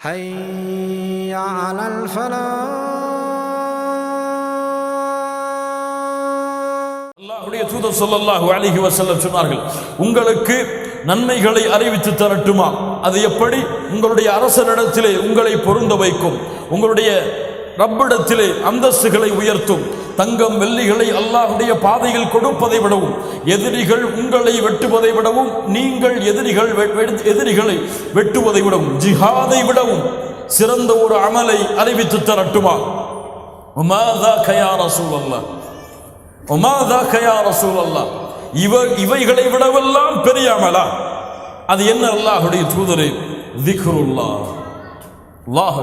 حي على الفلاح அல்லாஹ்வுடைய தூதர் ஸல்லல்லாஹு அலைஹி வஸல்லம் சொன்னார்கள் உங்களுக்கு நன்மைகளை அறிவித்து தரட்டுமா அது எப்படி உங்களுடைய அரசரிடத்திலே உங்களை பொருந்த வைக்கும் உங்களுடைய ரப்பிடத்திலே அந்தஸ்துகளை உயர்த்தும் தங்கம் வெள்ளிகளை அல்லாஹுடைய பாதையில் கொடுப்பதை விடவும் எதிரிகள் உங்களை வெட்டுவதை விடவும் நீங்கள் எதிரிகள் எதிரிகளை வெட்டுவதை விடவும் ஜிஹாதை விடவும் சிறந்த ஒரு அமலை அறிவித்து தரட்டுமா? உமாதா கயா ரசூலல்லாஹ். உமாதா கயா ரசூலல்லா இவ இவைகளை விடவெல்லாம் பெரிய அமலா. அது என்ன அல்லாஹுடைய தூதரே? திக்ருல்லா அல்லாஹ்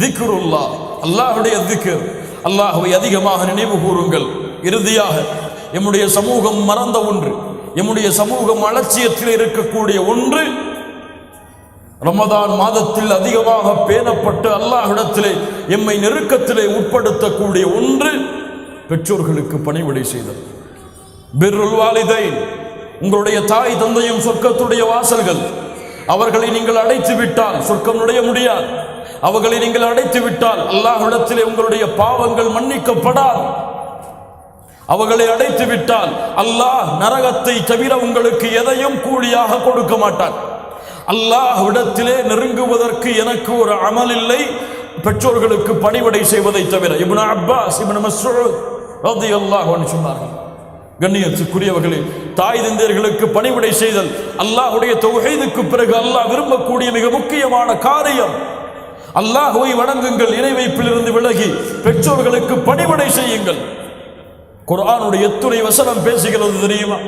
திக்ருல்லா அல்லாஹுடைய திக்ர். அல்லாஹுவை அதிகமாக நினைவு கூறுங்கள். இறுதியாக எம்முடைய சமூகம் மறந்த ஒன்று எம்முடைய சமூகம் அலட்சியத்தில் இருக்கக்கூடிய ஒன்று ரமதான் மாதத்தில் அதிகமாக பேணப்பட்டு அல்லாஹிடத்திலே எம்மை நெருக்கத்திலே உட்படுத்தக்கூடிய ஒன்று பெற்றோர்களுக்கு பணிவிடை செய்தல். பிர்ருல் வாலிதைன் உங்களுடைய தாய் தந்தையும் சொர்க்கத்துடைய வாசல்கள் அவர்களை நீங்கள் அடைத்து விட்டால் சொர்க்கம் நுழைய முடியாது. அவர்களை நீங்கள் அடைத்து விட்டால் அல்லாஹ்விடத்திலே உங்களுடைய பாவங்கள் மன்னிக்கப்படாது. அவர்களை அடைத்து விட்டால் அல்லாஹ் நரகத்தை தவிர உங்களுக்கு எதையும் கூலியாக கொடுக்க மாட்டார் அல்லாஹ்விடத்திலே நெருங்குவதற்கு எனக்கு ஒரு அமல் இல்லை. பெற்றோர்களுக்கு பணிவடை செய்வதை தவிர. இப்னு அப்பாஸ் இப்னு மஸ்ஊத் ரலியல்லாஹு சொன்னார்கள். கண்ணியத்துக்குரியவர்களே தாய் தந்தையர்களுக்கு பணிவிடை செய்தல் அல்லாஹ்வுடைய தொகைதுக்கு பிறகு அல்லாஹ் விரும்பக்கூடிய மிக முக்கியமான காரியம். அல்லாஹுவை வணங்குங்கள் இணை வைப்பிலிருந்து விலகி பெற்றோர்களுக்கு பணிவிடை செய்யுங்கள். குரானுடைய எத்துணை வசனம் பேசுகிறது தெரியுமா?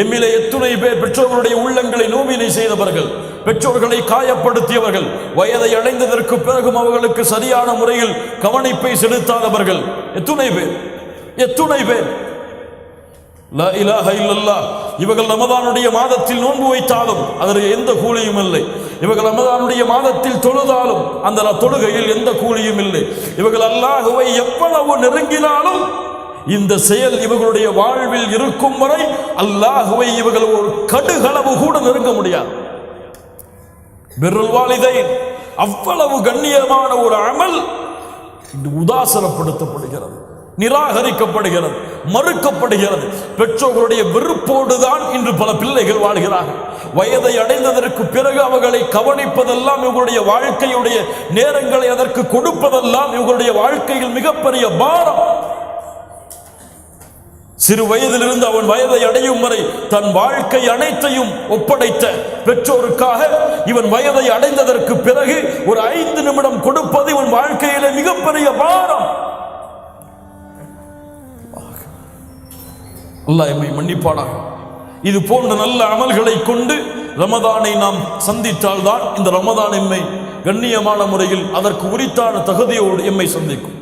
எம்மிலே எத்துணை பேர் பெற்றோர்களுடைய உள்ளங்களை நோவினை செய்தவர்கள் பெற்றோர்களை காயப்படுத்தியவர்கள் வயதை அடைந்ததற்கு பிறகும் அவர்களுக்கு சரியான முறையில் கவனிப்பை செலுத்தாதவர்கள். எத்துணை பேர் எத்துணை பேர். இவர்கள் ரமதானுடைய மாதத்தில் நோன்பு வைத்தாலும் அதற்கு எந்த கூலியும் இல்லை. இவர்கள் ரமதானுடைய மாதத்தில் தொழுதாலும் அந்த தொழுகையில் எந்த கூலியும் இல்லை. இவர்கள் அல்லாஹுவை எவ்வளவு நெருங்கினாலும் இந்த செயல் இவர்களுடைய வாழ்வில் இருக்கும் வரை அல்லாஹுவை இவர்கள் ஒரு கடுகளவு கூட நெருங்க முடியாது. பிர்ருல் அவ்வளவு கண்ணியமான ஒரு அமல் உதாசனப்படுத்தப்படுகிறது. நிராகரிக்கப்படுகிறது மறுக்கப்படுகிறது. பெற்றோர்களுடைய வெறுப்போடு தான் இன்று பல பிள்ளைகள் வாழ்கிறார்கள். வயதை அடைந்ததற்கு பிறகு அவர்களை கவனிப்பதெல்லாம் இவர்களுடைய வாழ்க்கையுடைய நேரங்களை அதற்கு கொடுப்பதெல்லாம் இவர்களுடைய வாழ்க்கையில் மிகப்பெரிய பாரம். சிறு வயதிலிருந்து அவன் வயதை அடையும் வரை தன் வாழ்க்கை அனைத்தையும் ஒப்படைத்த பெற்றோருக்காக இவன் வயதை அடைந்ததற்கு பிறகு ஒரு ஐந்து நிமிடம் கொடுப்பது இவன் வாழ்க்கையிலே மிகப்பெரிய பாரம். அல்லாஹ் எம்மை மன்னிப்பானாக. இது போன்ற நல்ல அமல்களை கொண்டு ரமதானை நாம் சந்தித்தால்தான் இந்த ரமதான் எம்மை கண்ணியமான முறையில் அதற்கு உரித்தான தகுதியோடு எம்மை சந்திக்கும்.